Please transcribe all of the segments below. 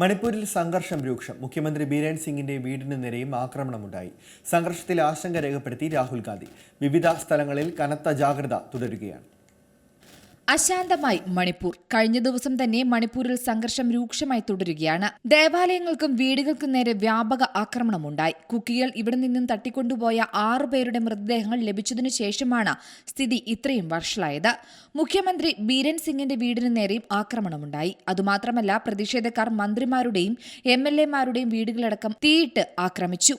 മണിപ്പൂരിൽ സംഘർഷം രൂക്ഷം. മുഖ്യമന്ത്രി ബീരേൻ സിംഗിന്റെ വീടിന് നേരെയും ആക്രമണമുണ്ടായി. സംഘർഷത്തിൽ ആശങ്ക രേഖപ്പെടുത്തി രാഹുൽ ഗാന്ധി. വിവിധ സ്ഥലങ്ങളിൽ കനത്ത ജാഗ്രത തുടരുകയാണ്. അശാന്തമായി മണിപ്പൂർ. കഴിഞ്ഞ ദിവസം തന്നെ മണിപ്പൂരിൽ സംഘർഷം രൂക്ഷമായി തുടരുകയാണ്. ദേവാലയങ്ങൾക്കും വീടുകൾക്കും നേരെ വ്യാപക ആക്രമണമുണ്ടായി. കുക്കികൾ ഇവിടെ നിന്നും തട്ടിക്കൊണ്ടുപോയ ആറുപേരുടെ മൃതദേഹങ്ങൾ ലഭിച്ചതിനു ശേഷമാണ് സ്ഥിതി ഇത്രയും വഷളായത്. മുഖ്യമന്ത്രി ബീരൻ സിംഗിന്റെ വീടിനു നേരെയും ആക്രമണമുണ്ടായി. അതുമാത്രമല്ല പ്രതിഷേധക്കാർ മന്ത്രിമാരുടെയും എം എൽ എമാരുടെയും വീടുകളടക്കം തീയിട്ട് ആക്രമിച്ചു.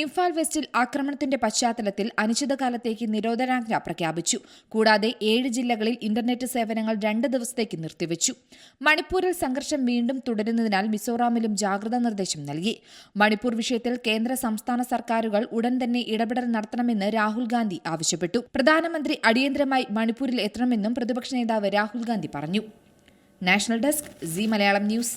ഇംഫാൽ വെസ്റ്റിൽ ആക്രമണത്തിന്റെ പശ്ചാത്തലത്തിൽ അനിശ്ചിതകാലത്തേക്ക് നിരോധനാജ്ഞ പ്രഖ്യാപിച്ചു. കൂടാതെ ഏഴ് ജില്ലകളിൽ ഇന്റർനെറ്റ് സേവനങ്ങൾ രണ്ട് ദിവസത്തേക്ക് നിർത്തിവച്ചു. മണിപ്പൂരിൽ സംഘർഷം വീണ്ടും തുടരുന്നതിനാൽ മിസോറാമിലും ജാഗ്രതാ നിർദ്ദേശം നൽകി. മണിപ്പൂർ വിഷയത്തിൽ കേന്ദ്ര സംസ്ഥാന സർക്കാരുകൾ ഉടൻ തന്നെ ഇടപെടൽ നടത്തണമെന്ന് രാഹുൽ ഗാന്ധി ആവശ്യപ്പെട്ടു. പ്രധാനമന്ത്രി അടിയന്തരമായി മണിപ്പൂരിൽ എത്തണമെന്നും പ്രതിപക്ഷ നേതാവ് രാഹുൽ ഗാന്ധി പറഞ്ഞു. National desk C Malayalam news.